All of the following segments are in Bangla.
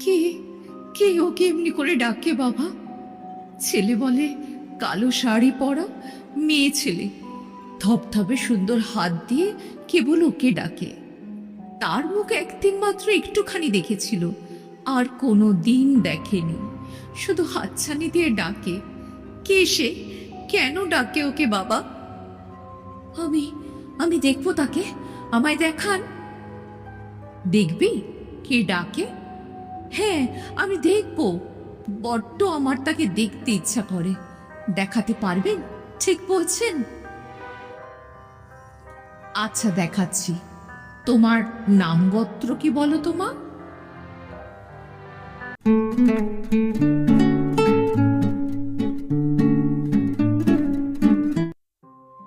কে কে ওকে এমনি করে ডাকে বাবা? ছেলে বলে কালো শাড়ি পরা মেয়ে ছেলে। ধপধপে সুন্দর হাত দিয়ে কেবল ওকে ডাকে। তার মুখ একদিন মাত্র একটুখানি দেখেছিল, আর কোনো দিন দেখেনি। শুধু হাতছানি দিয়ে ডাকে, কে সে? কেন ডাকে ওকে বাবা? আমি আমি দেখব তাকে, আমায় দেখান। দেখবি? কে ডাকে? হ্যাঁ আমি দেখব। বড্ড আমার তাকে দেখতে ইচ্ছা করে। দেখাতে পারবেন? ঠিক বলছেন? আচ্ছা দেখাচ্ছি। তোমার নাম গোত্র কি বলো তোমা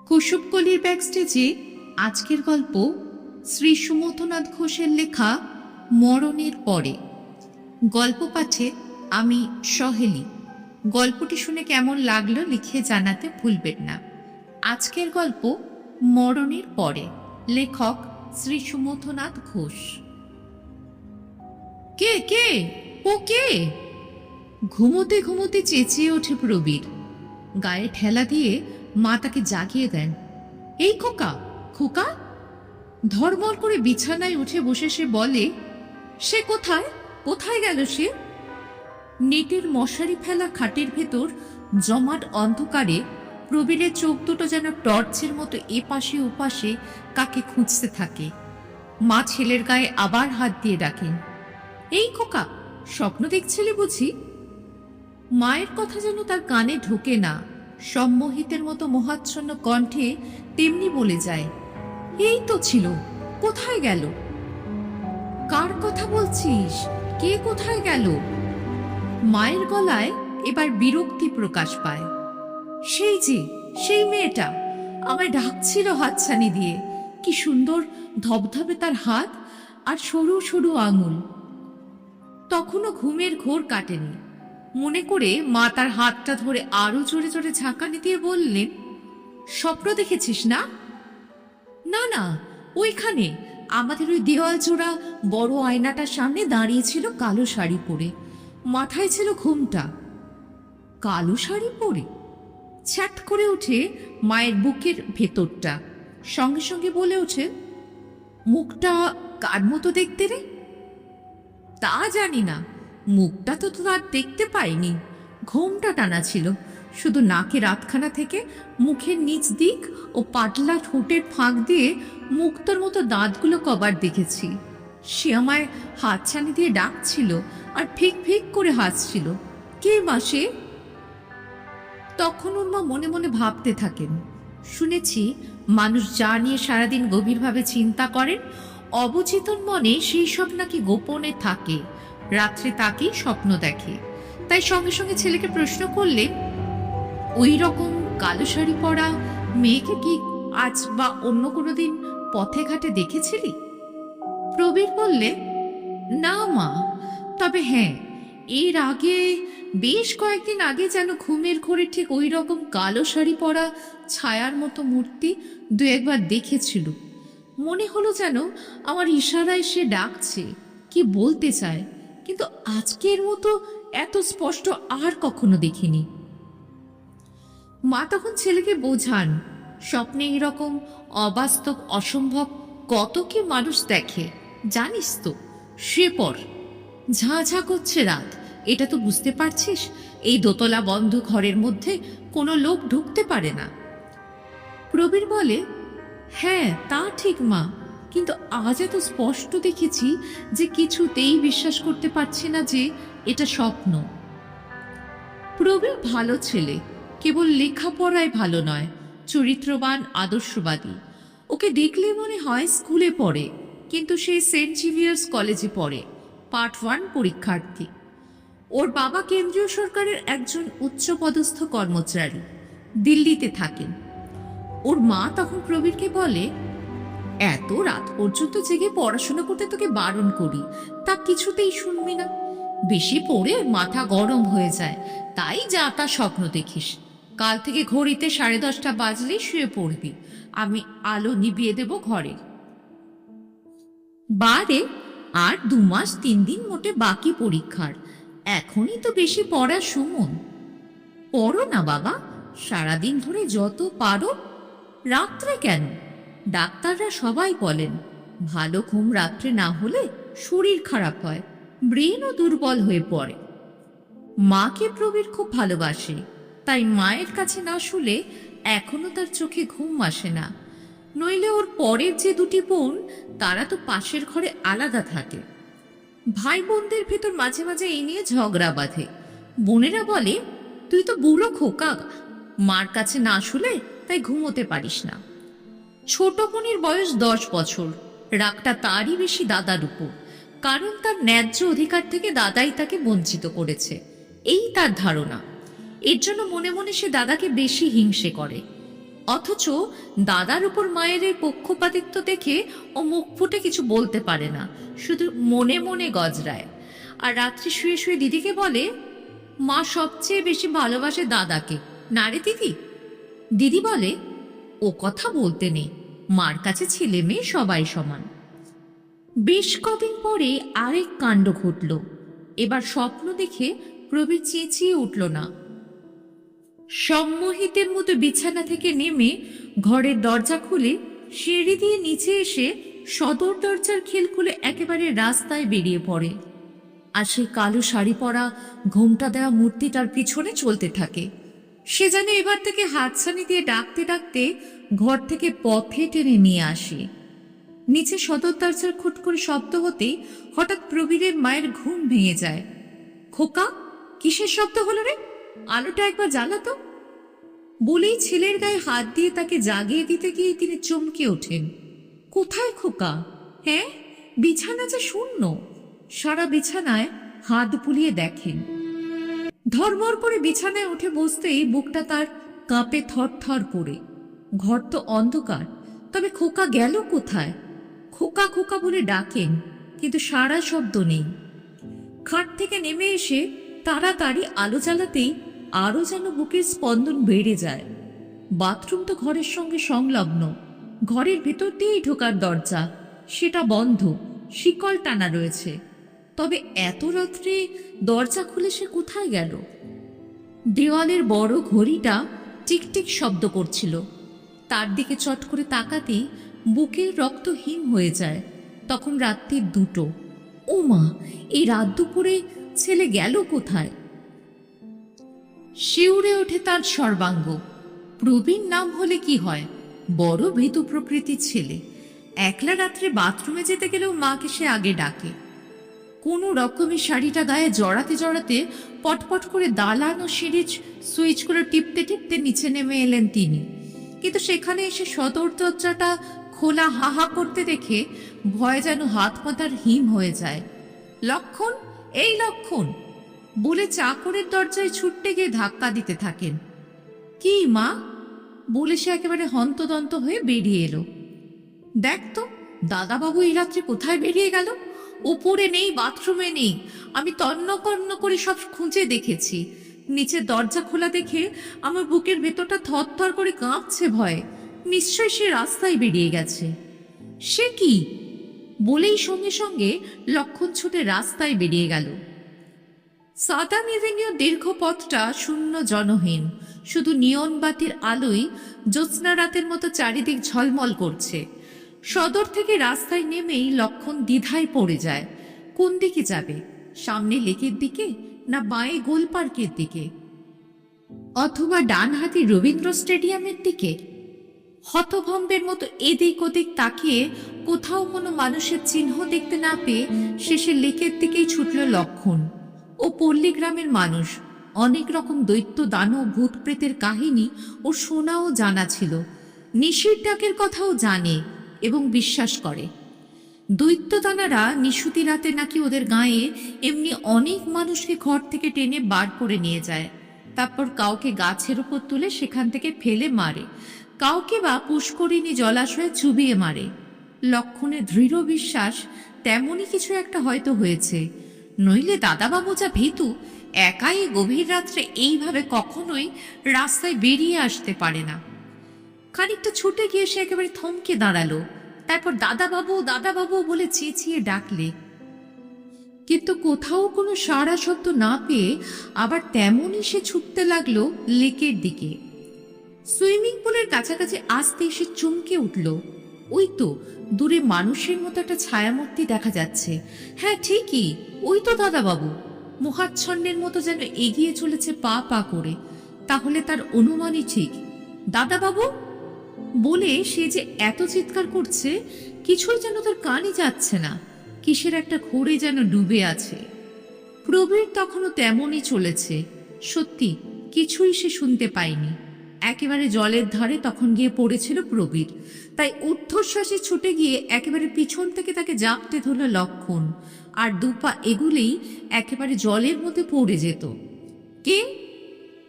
কুসুমকলির ব্যাকস্টেজে আজকের গল্প শ্রী সুমথনাথ ঘোষের লেখা মরণের পরে। গল্প পাঠে আমি সহেলি। গল্পটি শুনে কেমন লাগল লিখে জানাতে ভুলবেন না। আজকের গল্প মরণের পরে। লেখক শ্রী সুমথনাথ ঘোষ। কে কে? ও কে? ঘুমোতে ঘুমোতে চেঁচিয়ে ওঠে প্রবীর। গায়ে ঠেলা দিয়ে মা তাকে জাগিয়ে দেন। এই খোকা খোকা? ধর্মর করে বিছানায় উঠে বসে সে বলে, সে কোথায়? কোথায় গেল সে? নেটের মশারি ফেলা খাটের ভেতর জমাট অন্ধকারে প্রবীরের চোখ দুটো যেন টর্চের মতো এপাশে ওপাশে কাকে খুঁজতে থাকে। মা ছেলের গায়ে আবার হাত দিয়ে ডাকেন, এই খোকা, স্বপ্ন দেখছিলে বুঝি? মায়ের কথা যেন তার কানে ঢোকে না, সম্মোহিতের মতো মহাচ্ছন্ন কণ্ঠে তেমনি বলে যায়, এই তো ছিল, কোথায় গেল? কার কথা বলছিস? কে কোথায় গেল? মায়ের গলায় এবার বিরক্তি প্রকাশ পায়। সেই যে, সেই মেয়েটা আমায় ডাকছিল হাতছানি দিয়ে। কি সুন্দর ধবধবে তার হাত আর সরু সরু আঙুল। তখনও ঘুমের ঘোর কাটেনি। মনে করে মা তার হাতটা ধরে আরও জোরে জোরে ঝাঁকানি দিয়ে বললেন, স্বপ্ন দেখেছিস না? না না, ওইখানে আমাদের ওই দেওয়াল জোড়া বড় আয়নাটার সামনে দাঁড়িয়েছিল কালো শাড়ি পরে। মাথায় ছিল ঘুমটা। কালো শাড়ি পরে? ছ্যাট করে উঠে মায়ের বুকের ভেতরটা। সঙ্গে সঙ্গে বলে ওঠে, মুখটা কার মতো দেখতে রে? তা জানি না। মুখটা তো তার দেখতে পাইনি। ঘোমটা টানা ছিল। শুধু নাকের আধখানা থেকে মুখের নিচ দিক ও পাতলা ঠোঁটের ফাঁক দিয়ে মুক্তর মতো দাঁতগুলো কবার দেখেছি। সে আমায় হাতছানি দিয়ে ডাকছিল আর ফিক ফিক করে হাসছিল। কে মাসে তখন ওর মা মনে মনে ভাবতে থাকেন। শুনেছি মানুষ যা নিয়ে সারাদিন গভীরভাবে চিন্তা করেন, অবচেতন মনে সেই সব নাকি গোপনে থাকে। রাত্রে তাকেই স্বপ্ন দেখে। তাই সঙ্গে সঙ্গে ছেলেকে প্রশ্ন করলে ওই রকম কালো শাড়ি পরা মেয়েকে কি আজ বা অন্য কোনো দিন পথে ঘাটে দেখেছিলি? প্রবীর বললে, না মা, তবে হ্যাঁ এর আগে বেশ কয়েকদিন আগে যেন ঘুমের ঘোরে ঠিক ওই রকম কালো শাড়ি পরা ছায়ার মতো মূর্তি দু একবার দেখেছিল। মনে হলো যেন আমার ইশারায় সে ডাকছে, কি বলতে চায়, কিন্তু আজকের মতো এত স্পষ্ট আর কখনো দেখিনি। মা তখন ছেলেকে বোঝান, স্বপ্নে এরকম অবাস্তব অসম্ভব কত কি মানুষ দেখে, জানিস তো, সে পর। ঝাঁ ঝাঁ করছে রাত, এটা তো বুঝতে পারছিস, এই দোতলা বন্ধ ঘরের মধ্যে কোনো লোক ঢুকতে পারে না। প্রবীর বলে হ্যাঁ তা ঠিক মা, কিন্তু আজ এত স্পষ্ট দেখেছি যে কিছুতেই বিশ্বাস করতে পারছি না যে এটা স্বপ্ন। প্রবীর ভালো ছেলে কেবল লেখাপড়ায় ভালো নয়, চরিত্রবান, আদর্শবাদী। ওকে দেখলে মনে হয় স্কুলে পড়ে, কিন্তু সে সেন্ট জিভিয়ার্স কলেজে পড়ে, পার্ট ওয়ান পরীক্ষার্থী। ওর বাবা কেন্দ্রীয় সরকারের একজন উচ্চপদস্থ কর্মচারী, দিল্লিতে থাকেন। ওর মা তখন প্রবীরকে বলে, এত রাত পর্যন্ত জেগে পড়াশোনা করতে তোকে বারণ করি, তা কিছুতেই শুনবি না। বেশি পড়ে মাথা গরম হয়ে যায়, তাই যা তা স্বপ্ন দেখিস। কাল থেকে ঘড়িতে সাড়ে দশটা বাজলেই শুয়ে পড়বি। আমি আলো নিভিয়ে দেব ঘরে। বারে আর দু মাস তিন দিন মোটে বাকি পরীক্ষার। এখনই তো বেশি পড়া সুমন। পড়ো না বাবা, সারাদিন ধরে যত পারো, রাত্রে কেন? ডাক্তাররা সবাই বলেন, ভালো ঘুম রাত্রে না হলে শরীর খারাপ হয়, ব্রেনও দুর্বল হয়ে পড়ে। মাকে প্রবীর খুব ভালোবাসে। তাই মায়ের কাছে না শুলে এখনও তার চোখে ঘুম আসে না। নইলে ওর পরের যে দুটি বোন, তারা তো পাশের ঘরে আলাদা থাকে। ভাই বোনদের ভেতর মাঝে মাঝে এই নিয়ে ঝগড়া বাঁধে। বোনেরা বলে, তুই তো বুড়ো খোকা, মার কাছে না শুলে তাই ঘুমোতে পারিস না। ছোট বোনের বয়স দশ বছর, রাগটা তারই বেশি দাদার উপর, কারণ তার ন্যায্য অধিকার থেকে দাদাই তাকে বঞ্চিত করেছে। এই তার ধারণা। এর জন্য মনে মনে সে দাদাকে বেশি হিংসে করে। অথচ দাদার উপর মায়ের এই পক্ষপাতিত্ব দেখে ও মুখ ফুটে কিছু বলতে পারে না, শুধু মনে মনে গজরায়। আর রাত্রি শুয়ে শুয়ে দিদিকে বলে, মা সবচেয়ে বেশি ভালোবাসে দাদাকে, না রে দিদি? দিদি বলে, ও কথা বলতে নেই, মার কাছে ছেলে মেয়ে সবাই সমান। বেশ কদিন পরে আরেক কাণ্ড ঘটল। এবার স্বপ্ন দেখে প্রবীর চেঁচিয়ে উঠল না। সম্মোহিতের মতো বিছানা থেকে নেমে ঘরের দরজা খুলে সিঁড়ি দিয়ে নিচে এসে সদর দরজার খেল খুলে একেবারে রাস্তায় বেরিয়ে পড়ে। আর সেই কালো শাড়ি পরা, ঘোমটা দেওয়া মূর্তিটার পিছনে চলতে থাকে। সে যেন এবার থেকে হাতছানি দিয়ে ডাকতে ডাকতে ঘর থেকে পথে টেনে নিয়ে আসে। নিচে সদর দরজার খুট করে শব্দ হতেই হঠাৎ প্রবীরের মায়ের ঘুম ভেঙে যায়। খোকা, কিসের শব্দ হলো রে? আলোটা একবার জ্বালাতো বলেই ছেলের গায়ে হাত দিয়ে তাকে জাগিয়ে দিতে গিয়ে তিনি চমকে ওঠেন। কোথায় খোকা? হ্যাঁ বিছানা যে শূন্য। সারা বিছানায় হাত বুলিয়ে দেখেন। ধর্মর করে বিছানায় উঠে বসতেই বুকটা তার কাঁপে থরথর করে। ঘর তো অন্ধকার, তবে খোকা গেল কোথায়? খোকা খোকা বলে ডাকেন, কিন্তু সারা শব্দ নেই। খাট থেকে নেমে এসে তাড়াতাড়ি আলো জ্বালাতেই আরও যেন বুকের স্পন্দন বেড়ে যায়। বাথরুম তো ঘরের সঙ্গে সংলগ্ন। ঘরের ভেতর দিয়েই ঢোকার দরজা। সেটা বন্ধ। শিকল টানা রয়েছে। তবে এত রাত্রে দরজা খুলে সে কোথায় গেল? দেওয়ালের বড় ঘড়িটা টিকটিক শব্দ করছিল। তার দিকে চট করে তাকাতেই বুকের রক্ত হিম হয়ে যায়। তখন রাত্রির দুটো। ও মা এই রাত দুপুরে ছেলে গেল কোথায়? শিউরে ওঠে তার সর্বাঙ্গ। প্রবীণ নাম হলে কি হয়? বড় ভীতু প্রকৃতির ছেলে। একলা রাত্রে বাথরুমে যেতে গেলেও মাকে সে আগে ডাকে। কোনো রকমের শাড়িটা গায়ে জড়াতে জড়াতে পটপট করে দালান ও সিঁড়ির সুইচগুলো টিপতে টিপতে নিচে নেমে এলেন তিনি। কিন্তু সেখানে এসে সদর দরজাটা খোলা হাহা করতে দেখে ভয়ে যেন হাত মাথার হিম হয়ে যায়। লক্ষণ এই লক্ষণ। বলে চাকরের দরজায় ছুটতে গিয়ে ধাক্কা দিতে থাকেন। কি মা? বলে সে একেবারে হন্তদন্ত হয়ে বেরিয়ে এলো। দেখ তো, দাদাবাবু এই রাত্রে কোথায় বেরিয়ে গেল? উপরে নেই, বাথরুমে নেই। আমি তন্ন কর্ণ করে সব খুঁজে দেখেছি। নিচে দরজা খোলা দেখে আমার বুকের ভেতরটা থরথর করে কাঁপছে ভয়ে। নিশ্চয় সে রাস্তায় বেরিয়ে গেছে। সে কি? বলেই সঙ্গে সঙ্গে লক্ষণ ছুটে রাস্তায় বেরিয়ে গেল। সাদাম এভিনিউ দীর্ঘ পথটা শূন্য জনহীন। শুধু নিয়ন বাতির আলোয় জ্যোৎস্না রাতের মতো চারিদিক ঝলমল করছে। সদর থেকে রাস্তায় নেমেই লক্ষণ দ্বিধায় পড়ে যায়। কোন দিকে যাবে? সামনে লেকের দিকে না বাঁয়ে গোল পার্কের দিকে? অথবা ডান হাতি রবীন্দ্র স্টেডিয়ামের দিকে? হতভম্বের মতো এদিক ওদিক তাকিয়ে কোথাও কোনো মানুষের চিহ্ন দেখতে না পেয়ে শেষে লেকের দিকেই ছুটল লক্ষণ ও পল্লী গ্রামের মানুষ। অনেক রকম দৈত্য দানব ভূত প্রেতের কাহিনী ও শোনাও জানা ছিল। নিশির ডাকের কথাও জানে এবং বিশ্বাস করে। দৈত্যদানারা নিশুতি রাতে নাকি ওদের গায়ে এমনি অনেক মানুষকে ঘর থেকে টেনে বার করে নিয়ে যায়। তারপর কাউকে গাছের উপর তুলে সেখান থেকে ফেলে মারে। কাউকে বা পুষ্করিণী জলাশয়ে চুবিয়ে মারে। লক্ষণের দৃঢ় বিশ্বাস, তেমনই কিছু একটা হয়তো হয়েছে। নইলে দাদাবাবু যা ভীতু, একাই গভীর রাত্রে এইভাবে কখনোই রাস্তায় বেরিয়ে আসতে পারে না। খানিকটা ছুটে গিয়ে সে একেবারে থমকে দাঁড়াল। তারপর দাদাবাবু দাদাবাবু বলে চেঁচিয়ে ডাকলে। কিন্তু কোথাও কোনো সারা শব্দ না পেয়ে আবার তেমনই সে ছুটতে লাগল লেকের দিকে। সুইমিং পুলের কাছাকাছি আসতে এসে চমকে উঠল। ওই তো, দূরে মানুষের মতো একটা ছায়ামূর্তি দেখা যাচ্ছে। হ্যাঁ ঠিকই, ওই তো দাদাবাবু। মোহাচ্ছন্নের মতো যেন এগিয়ে চলেছে পা পা করে। তাহলে তার অনুমানই ঠিক। দাদাবাবু? বলে সে যে এত চিৎকার করছে, কিছুই যেন তার কানে যাচ্ছে না। কিসের একটা ঘোরে যেন ডুবে আছে। প্রবীর তখনও তেমনই চলেছে। সত্যি, কিছুই সে শুনতে পায়নি। একেবারে জলের ধারে তখন গিয়ে পড়েছিল প্রবীর। তাই ঊর্ধ্বশ্বাসে ছুটে গিয়ে একেবারে পিছন থেকে তাকে জাপটে ধরল লক্ষণ। আর দুপা এগুলেই একেবারে জলের মধ্যে পড়ে যেত। কে?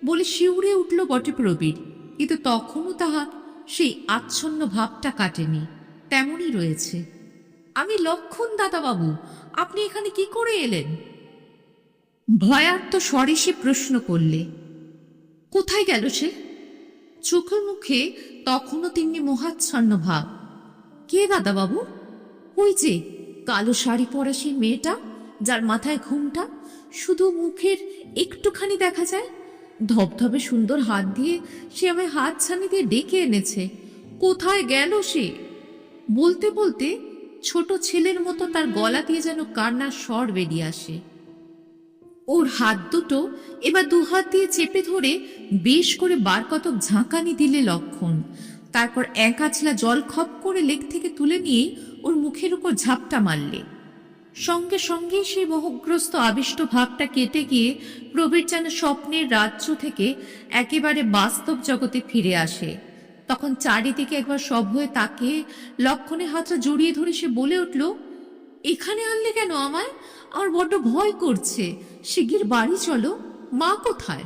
বলে শিউরে উঠল বটে প্রবীর। কিন্তু তখনও তাহা সেই আচ্ছন্ন ভাবটা কাটেনি। তেমনই রয়েছে। আমি লক্ষণ দাদাবাবু, আপনি এখানে কি করে এলেন? ভয়ার্ত স্বরে সে প্রশ্ন করলে, কোথায় গেল সে? চোখের মুখে তখনও তিনি মোহাচ্ছন্ন ভাব। কে দাদাবাবু? ওই যে কালো শাড়ি পরা সেই মেয়েটা, যার মাথায় ঘুমটা শুধু মুখের একটুখানি দেখা যায়। ধবধবে সুন্দর হাত দিয়ে সে আমায় হাত ছানি দিয়ে ডেকে এনেছে। কোথায় গেল সে? বলতে বলতে ছোট ছেলের মতো তার গলা দিয়ে যেন কান্নার স্বর বেরিয়ে আসে। ওর হাত দুটো এবার দু হাত দিয়ে চেপে ধরে বেশ করে বার কতক ঝাঁকানি দিলে লক্ষণ। তারপর এক আছলা জল খপ করে লেক থেকে তুলে নিয়ে ওর মুখের উপর ঝাপটা মারলে। সঙ্গে সঙ্গে সেই মোহগ্রস্ত আবিষ্ট ভাবটা কেটে গিয়ে প্রবীর যেন স্বপ্নের রাজ্য থেকে একেবারে বাস্তব জগতে ফিরে আসে। তখন চারিদিকে একবার সব হয়ে তাকে লক্ষণে হাতটা জড়িয়ে ধরে সে বলে উঠল এখানে আনলে কেন আমায়? আমার বড্ড ভয় করছে। শিগগির বাড়ি চলো, মা কোথায়?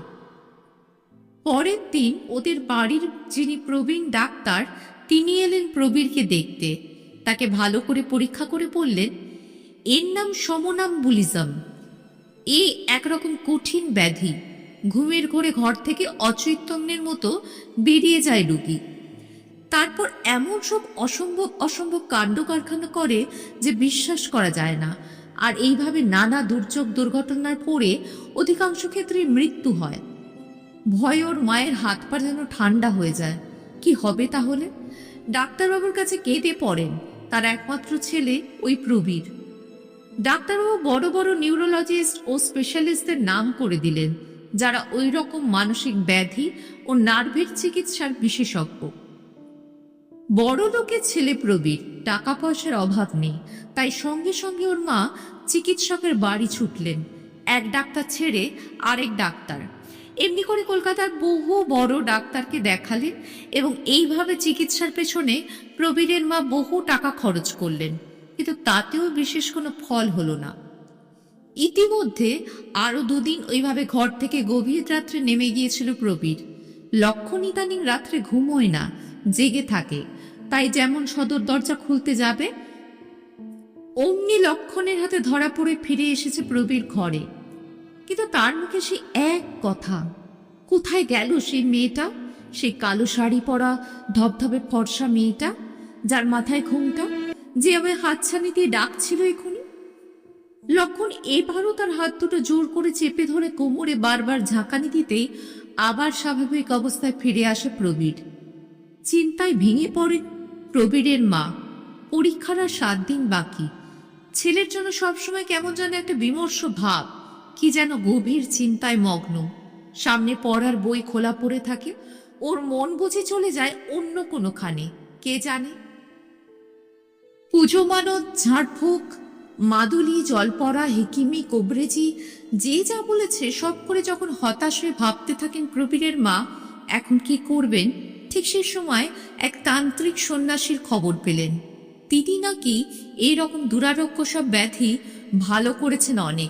পরের দিন ওদের বাড়ির যিনি প্রবীণ ডাক্তার, তিনি এলেন প্রবীরকে দেখতে। তাকে ভালো করে পরীক্ষা করে বললেন, এর নাম সমনাম্বুলিজম এ একরকম কঠিন ব্যাধি। ঘুমের ঘোরে ঘর থেকে অচৈতন্যের মতো বেরিয়ে যায় রুগী। তারপর এমন সব অসম্ভব অসম্ভব কাণ্ড কারখানা করে যে বিশ্বাস করা যায় না। আর এইভাবে নানা দুর্যোগ দুর্ঘটনার পড়ে অধিকাংশ ক্ষেত্রে মৃত্যু হয়। ভয় ওর মায়ের হাত পা যেন ঠান্ডা হয়ে যায়। কি হবে তাহলে? ডাক্তারবাবুর কাছে কেঁদে পড়েন তার একমাত্র ছেলে ওই প্রবীর। ডাক্তারবাবু বড় বড় নিউরোলজিস্ট ও স্পেশালিস্টদের নাম করে দিলেন, যারা ওই রকম মানসিক ব্যাধি ও নার্ভের চিকিৎসার বিশেষজ্ঞ। বড় লোকের ছেলে প্রবীর, টাকা পয়সার অভাব নেই। তাই সঙ্গে সঙ্গে ওর মা চিকিৎসকের বাড়ি ছুটলেন। এক ডাক্তার ছেড়ে আরেক ডাক্তার। এমনি করে কলকাতার বহু বড় ডাক্তারকে দেখালেন এবং এইভাবে চিকিৎসার পেছনে প্রবীরের মা বহু টাকা খরচ করলেন। কিন্তু তাতেও বিশেষ কোনো ফল হলো না। ইতিমধ্যে আরও দুদিন ওইভাবে ঘর থেকে গভীর রাত্রে নেমে গিয়েছিল প্রবীর। লক্ষণ ইদানিং রাত্রে ঘুমোয় না, জেগে থাকে। তাই যেমন সদর দরজা খুলতে যাবে, অমনি লক্ষণের হাতে ধরা পড়ে ফিরে এসেছে প্রবীর ঘরে। কিন্তু তার মুখে সে এক কথা, কোথায় গেল সেই মেয়েটা? সেই কালো শাড়ি পরা ধবধবে ফর্সা মেয়েটা, যার মাথায় ঘুমটা, যে আমায় হাতছানি দিয়ে ডাকছিল এখনই? লক্ষণ এবারও তার হাত দুটো জোর করে চেপে ধরে কোমরে বারবার ঝাঁকানি দিতেই আবার স্বাভাবিক অবস্থায় ফিরে আসে প্রবীর। চিন্তায় ভেঙে পড়ে প্রবীরের মা। পরীক্ষার আর সাত দিন বাকি। ছেলের জন্য সবসময় কেমন যেন একটা বিমর্ষ ভাব। কি যেন গভীর চিন্তায় মগ্ন। সামনে পড়ার বই খোলা পড়ে থাকে। ওর মন বুঝে চলে যায় অন্য কোনোখানে। কে জানে? পুজো মানত, ঝাড়ফুঁক, মাদুলি জলপড়া হেকিমি, কোবরেজি, যে যা বলেছে সব করে যখন হতাশ হয়ে ভাবতে থাকেন প্রবীরের মা, এখন কি করবেন? ঠিক সে সময় এক তান্ত্রিক সন্ন্যাসীর খবর পেলেন। তিনি নাকি এই রকম দুরারোগ্য সব ব্যাধি ভালো করেছেন অনেক।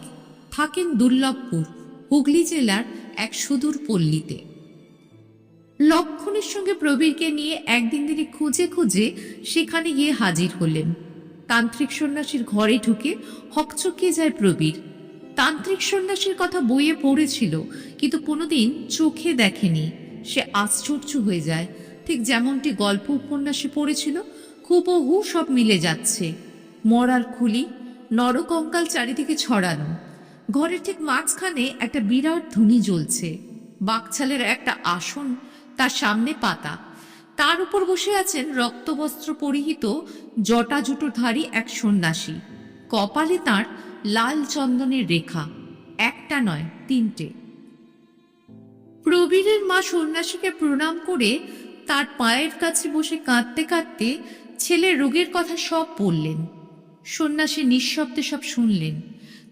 থাকেন দুর্লভপুর, হুগলি জেলার এক সুদূর পল্লীতে। লক্ষণের সঙ্গে প্রবীরকে নিয়ে একদিন তিনি খুঁজে খুঁজে সেখানে গিয়ে হাজির হলেন। তান্ত্রিক সন্ন্যাসীর ঘরে ঢুকে হকচকিয়ে যায় প্রবীর। তান্ত্রিক সন্ন্যাসীর কথা বইয়ে পড়েছিল, কিন্তু কোনোদিন চোখে দেখেনি। সে আশ্চর্য হয়ে যায়। ঠিক যেমনটি গল্প উপন্যাসে পড়েছিল, হুবহু সব মিলে যাচ্ছে। মরার খুলি নরকঙ্কাল চারিদিকে ছড়ানো। ঘরের ঠিক মাঝখানে একটা বিরাট ধুনি জ্বলছে। বাকছালের একটা আসন, তার সামনে পাতা। তার উপর বসে আছেন রক্তবস্ত্র পরিহিত জটাজুটোধারী এক সন্ন্যাসী। কপালে তার লাল চন্দনের রেখা। একটা নয়, তিনটে। প্রবীরের মা সন্ন্যাসীকে প্রণাম করে তার পায়ের কাছে বসে কাঁদতে কাঁদতে ছেলে রোগের কথা সব বললেন। সন্ন্যাসী নিঃশব্দে সব শুনলেন।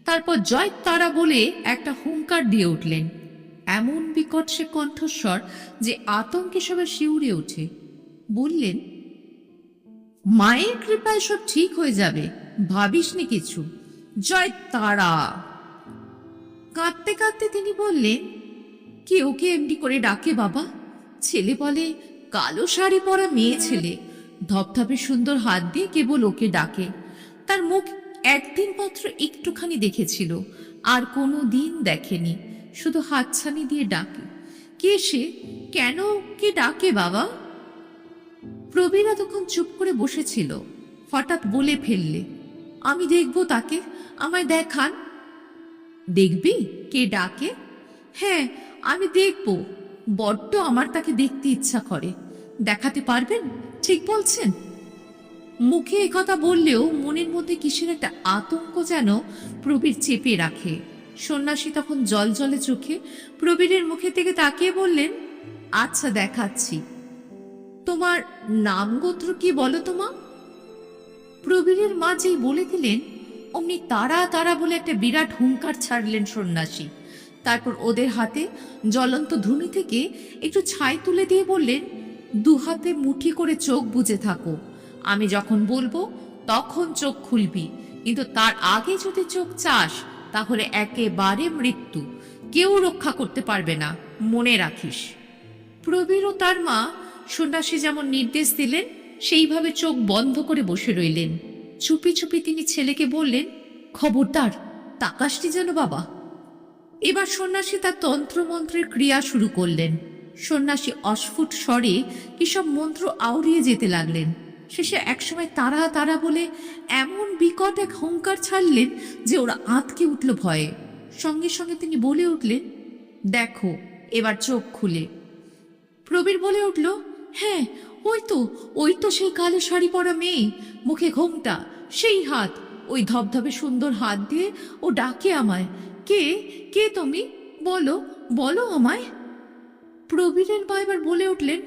তারপর জয় তারা বলে একটা হুঙ্কার দিয়ে উঠলেন। এমন বিকট সে কণ্ঠস্বর যে আতঙ্কে সবাই শিউরে ওঠে। বললেন, মায়ের কৃপায় সব ঠিক হয়ে যাবে, ভাবিসনি কিছু? জয় তারা! কাঁদতে কাঁদতে তিনি বললেন কে ওকে এমনি করে ডাকে বাবা? ছেলে বলে, কালো শাড়ি পরা মেয়ে ছেলে। ধপধপে সুন্দর হাত দিয়ে কেবল ওকে ডাকে। তার মুখ একদিন মাত্র একটুখানি দেখেছিল, আর কোনো দিন দেখেনি, শুধু হাতছানি দিয়ে ডাকে। কে সে? কেন কে ডাকে বাবা? প্রবীরা তখন চুপ করে বসেছিল, হঠাৎ বলে ফেললে, আমি দেখব তাকে, আমায় দেখান। দেখবি? কে ডাকে? হ্যাঁ আমি দেখব। বড্ড আমার তাকে দেখতে ইচ্ছা করে। দেখাতে পারবেন? ঠিক বলছেন। মুখে একথা বললেও মনের মধ্যে কিসের একটা আতঙ্ক যেন প্রবীর চেপে রাখে। সন্ন্যাসী তখন জল জলে চোখে প্রবীরের মুখে থেকে তাকিয়ে বললেন আচ্ছা দেখাচ্ছি। তোমার নাম গোত্র কি বলো তোমা প্রবীরের মা যেই বলে দিলেন, অমনি তারা তারা বলে একটা বিরাট হুঙ্কার ছাড়লেন সন্ন্যাসী। তারপর ওদের হাতে জ্বলন্ত ধুনি থেকে একটু ছাই তুলে দিয়ে বললেন, দু হাতে মুঠি করে চোখ বুজে থাকো। আমি যখন বলব, তখন চোখ খুলবি। কিন্তু তার আগে যদি চোখ চাস, তাহলে একেবারে মৃত্যু। কেউ রক্ষা করতে পারবে না। মনে রাখিস। প্রবীর ও তার মা সন্ন্যাসী যেমন নির্দেশ দিলেন, সেইভাবে চোখ বন্ধ করে বসে রইলেন। চুপি চুপি তিনি ছেলেকে বললেন, খবরদার তাকাসটি যেন বাবা। এবার সন্ন্যাসী তার তন্ত্রমন্ত্রের ক্রিয়া শুরু করলেন। সন্ন্যাসী অস্ফুট স্বরে কিসব মন্ত্র আউড়িয়ে যেতে লাগলেন। শেষে একসময় তারা তারা বলে, এমন বিকট এক হুঙ্কার ছাড়লেন যে ওরা আঁতকে উঠল ভয়ে। সঙ্গে সঙ্গে তিনি বলে উঠলেন, দেখো, এবার চোখ খুলে। প্রবীর বলে উঠল হ্যাঁ ওই তো ওই তো সেই কালো শাড়ি পরা মেয়ে। মুখে ঘোমটা, সেই হাত, ওই ধবধবে সুন্দর হাত দিয়ে ও ডাকে আমায়। কে? কে তুমি? বলো বলো আমায়। প্রবীরের মা এবার বলে উঠলেন,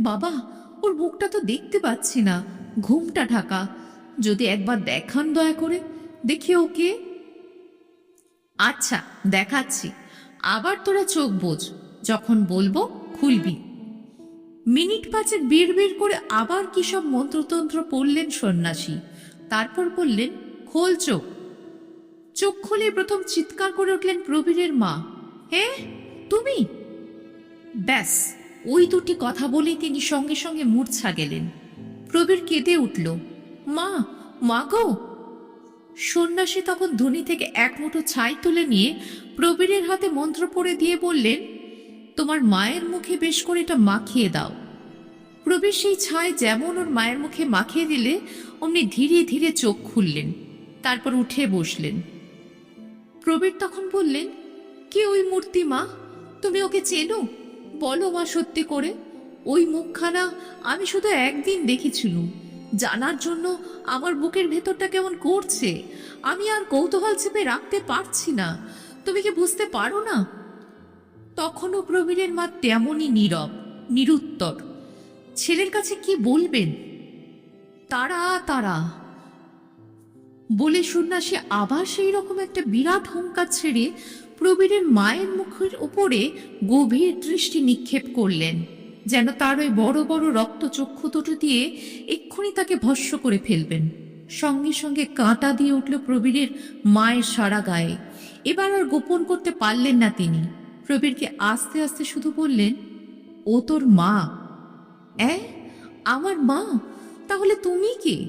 বাবা, ওর মুখটা তো দেখতে পাচ্ছি না, ঘুমটা ঢাকা। যদি একবার দেখান দয়া করে, দেখি ওকে আচ্ছা দেখাচ্ছি। আবার তোরা চোখ বোঝ, যখন বলব খুলবি। মিনিট পাঁচের বের বের করে আবার কি সব মন্ত্রতন্ত্র পড়লেন সন্ন্যাসী। তারপর বললেন, খোল চোখ চোখ খুলে প্রথম চিৎকার করে উঠলেন প্রবীরের মা। হ্যাঁ তুমি? ব্যাস, ওই দুটি কথা বলেই তিনি সঙ্গে সঙ্গে মূর্ছা গেলেন। প্রবীর কেঁদে উঠল, মা মা গো? সন্ন্যাসী তখন ধনী থেকে এক মুঠো ছাই তুলে নিয়ে প্রবীরের হাতে মন্ত্র পড়ে দিয়ে বললেন, তোমার মায়ের মুখে বেশ করে এটা মাখিয়ে দাও। প্রবীর সেই ছাই যেমন ওর মায়ের মুখে মাখিয়ে দিলে, অমনি ধীরে ধীরে চোখ খুললেন, তারপর উঠে বসলেন। প্রবীর তখন বললেন, কে ওই মূর্তি মা? তুমি ওকে চেনো? বলো মা সত্যি করে। ওই মুখখানা আমি শুধু একদিন দেখেছিলুম। জানার জন্য আমার বুকের ভেতরটা কেমন করছে। আমি আর কৌতূহল চেপে রাখতে পারছি না। তুমি কি বুঝতে পারো না? তখনও প্রবীরের মা তেমনই নীরব, নিরুত্তর। ছেলের কাছে কি বলবেন? তারা তারা। বলে সন্ন্যাসী আবার সেই রকম একটা বিরাট হুঙ্কার ছেড়ে প্রবীরের মায়ের মুখের উপরে গভীর দৃষ্টি নিক্ষেপ করলেন, যেন তার ওই বড় বড় রক্ত চক্ষু দুটো দিয়ে এক্ষুনি তাকে ভস্য করে ফেলবেন। সঙ্গে সঙ্গে কাঁটা দিয়ে উঠল প্রবীরের মায়ের সারা গায়ে। এবার আর গোপন করতে পারলেন না তিনি। প্রবীরকে আস্তে আস্তে শুধু বললেন, ও তোর মা? এ আমার মা? তাহলে তুমি কি?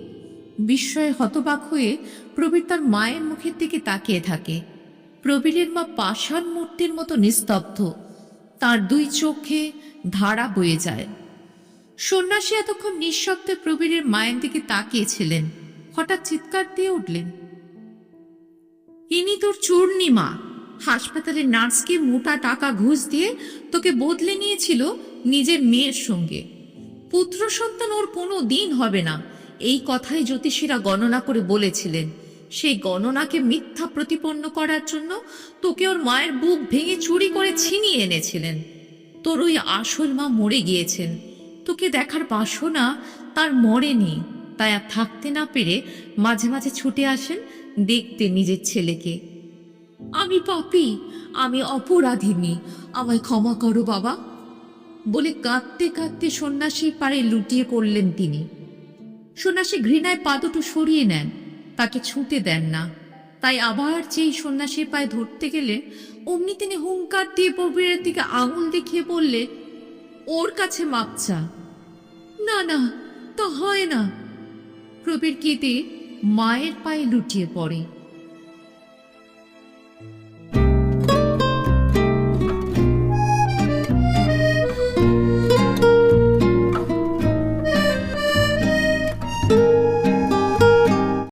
বিস্ময়ে হতবাক হয়ে প্রবীর তার মায়ের মুখের দিকে তাকিয়ে থাকে। প্রবীরের মা পাষাণ মূর্তির মতো নিস্তব্ধ। তার দুই চোখে ধারা বয়ে যায়। সন্ন্যাসী এতক্ষণ নিঃশব্দে প্রবীরের মায়ের দিকে তাকিয়েছিলেন। হঠাৎ চিৎকার দিয়ে উঠলেন, ইনি তোর চূর্ণিমা হাসপাতালের নার্সকে মোটা টাকা ঘুষ দিয়ে তোকে বদলে নিয়েছিল নিজের মেয়ের সঙ্গে। পুত্র সন্তান ওর কোনো দিন হবে না। এই কথাই জ্যোতিষীরা গণনা করে বলেছিলেন। সেই গণনাকে মিথ্যা প্রতিপন্ন করার জন্য তোকে ওর মায়ের বুক ভেঙে চুরি করে ছিনিয়ে এনেছিলেন। তোর ওই আসল মা মরে গিয়েছেন। তোকে দেখার বাসনা তার মরেনি। তাই আর থাকতে না পেরে মাঝে মাঝে ছুটে আসেন দেখতে নিজের ছেলেকে। আমি পাপি, আমি অপরাধিনী, আমায় ক্ষমা করো বাবা। বলে কাঁদতে কাঁদতে সন্ন্যাসীর পাড়ে লুটিয়ে পড়লেন তিনি। সন্ন্যাসী ঘৃণায় পা দুটো সরিয়ে নেন, তাকে ছুটে দেন না। তাই আবার যেই সন্ন্যাসীর পায়ে ধরতে গেলে অমনি তিনি হুঙ্কার দিয়ে প্রবীরের দিকে আঙুল দেখিয়ে বললে, ওর কাছে মাপচা না না, তা হয় না। প্রবীর কেঁদে মায়ের পায়ে লুটিয়ে পড়ে।